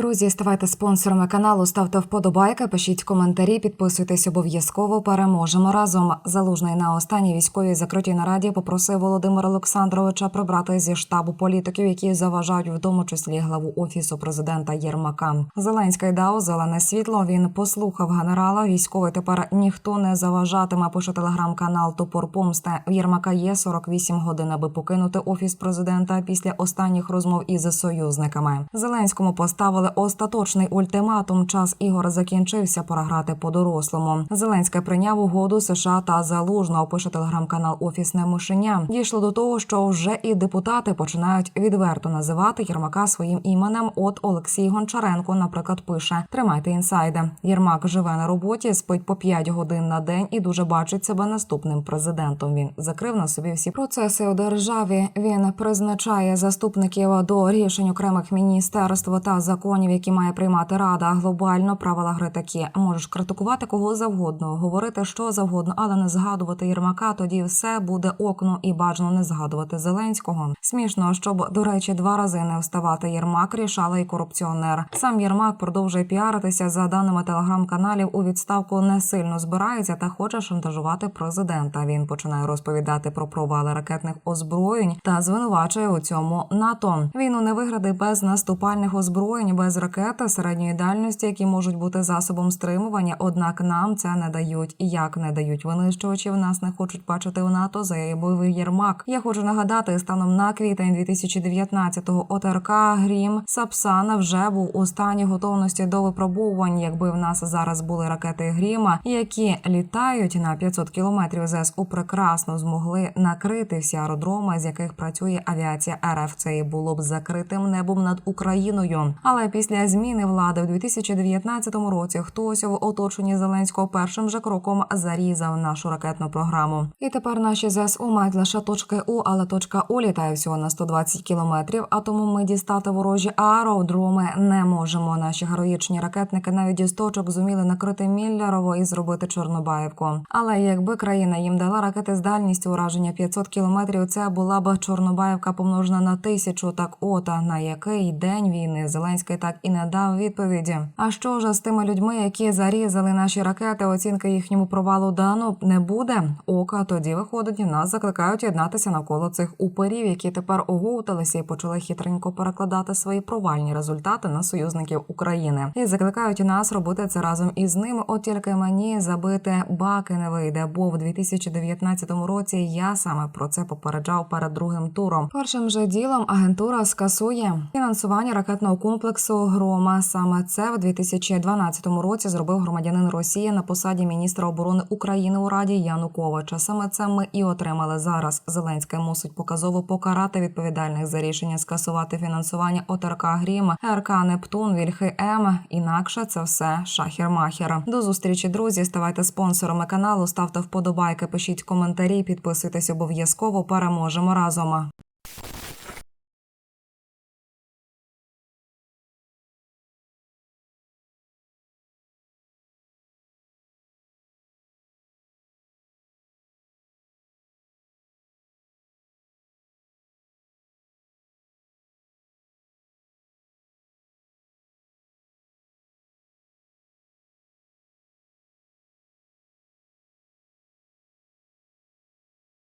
Друзі, ставайте спонсорами каналу, ставте вподобайки, пишіть коментарі, підписуйтесь обов'язково. Переможемо разом. Залужний на останній військовій закритій нараді попросив Володимира Олександровича прибрати зі штабу політиків, які заважають в тому числі главу офісу президента Єрмака. Зеленський дав зелене світло. Він послухав генерала. Військовий тепер ніхто не заважатиме. Пише телеграм-канал Топор Помсти. В Єрмака є 48 годин, аби покинути офіс президента після останніх розмов із союзниками. Зеленському поставили остаточний ультиматум. Час ігор закінчився. Пора грати по-дорослому. Зеленський прийняв угоду США та залужного. Пише телеграм-канал Офісне мишеня. Дійшло до того, що вже і депутати починають відверто називати Єрмака своїм іменем. От Олексій Гончаренко, наприклад, пише: Тримайте інсайди. Єрмак живе на роботі, спить по 5 годин на день і дуже бачить себе наступним президентом. Він закрив на собі всі процеси у державі. Він призначає заступників до рішень окремих міністерств та законів, які має приймати рада. Глобально правила гри такі. Можеш критикувати кого завгодно, говорити що завгодно, але не згадувати Єрмака. Тоді все буде окно і бажано не згадувати Зеленського. Смішно, щоб до речі, два рази не вставати Єрмак рішала і корупціонер. Сам Єрмак продовжує піаритися за даними телеграм-каналів. У відставку не сильно збирається та хоче шантажувати президента. Він починає розповідати про провали ракетних озброєнь та звинувачує у цьому НАТО. Війну не вигради без наступальних озброєнь, без ракет середньої дальності, які можуть бути засобом стримування. Однак нам це не дають. І як не дають винищувачів, нас не хочуть бачити у НАТО, заявив Єрмак. Я хочу нагадати, станом на квітень 2019-го ОТРК Грім Сапсана вже був у стані готовності до випробувань. Якби в нас зараз були ракети Гріма, які літають на 500 кілометрів ЗСУ, прекрасно змогли накрити всі аеродроми, з яких працює авіація РФ. Це і було б закритим небом над Україною. Але після зміни влади в 2019 році хтось в оточенні Зеленського першим же кроком зарізав нашу ракетну програму. І тепер наші ЗСУ мають лише точки У, але точка У літає всього на 120 кілометрів. А тому ми дістати ворожі аеродроми не можемо. Наші героїчні ракетники навіть із точок зуміли накрити Міллярово і зробити Чорнобаївку. Але якби країна їм дала ракети з дальністю ураження 500 кілометрів, це була б Чорнобаївка помножена на тисячу. Так ота на який день війни Зеленський так і не дав відповіді. А що ж з тими людьми, які зарізали наші ракети? Оцінки їхньому провалу дано не буде. Ока тоді виходить, нас закликають єднатися навколо цих уперів, які тепер оговталися і почали хитренько перекладати свої провальні результати на союзників України. І закликають нас робити це разом із ними. От тільки мені забити баки не вийде. Бо в 2019 році я саме про це попереджав перед другим туром. Першим же ділом агентура скасує фінансування ракетного комплексу Грома. Саме це в 2012 році зробив громадянин Росії на посаді міністра оборони України у Раді Януковича. Саме це ми і отримали зараз. Зеленський мусить показово покарати відповідальних за рішення скасувати фінансування ОТРК Грім, РК Нептун, Вільхи М. Інакше це все шахер-махер. До зустрічі, друзі. Ставайте спонсорами каналу, ставте вподобайки, пишіть коментарі, підписуйтесь обов'язково. Переможемо разом.